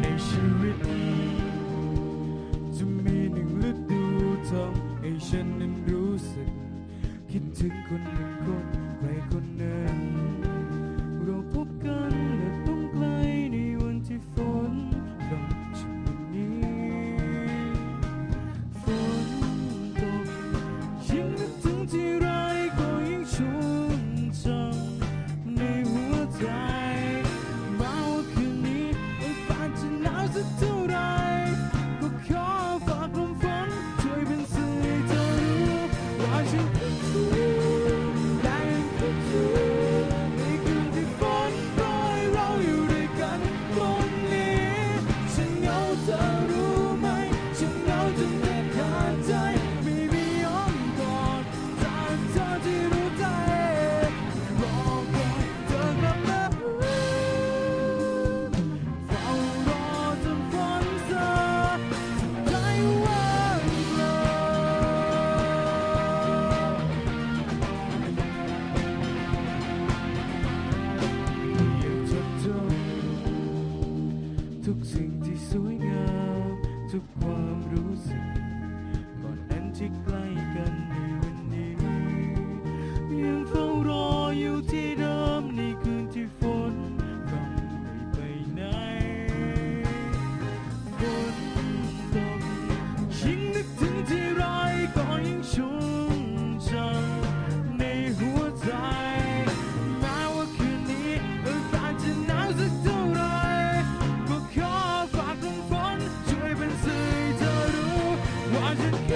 ในชีวิตนี้ จะมีหนึ่งฤดูทำให้ฉันนั้นรู้สึก คิดถึงคนหนึ่งคนใครคนหนึ่ง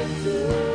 return.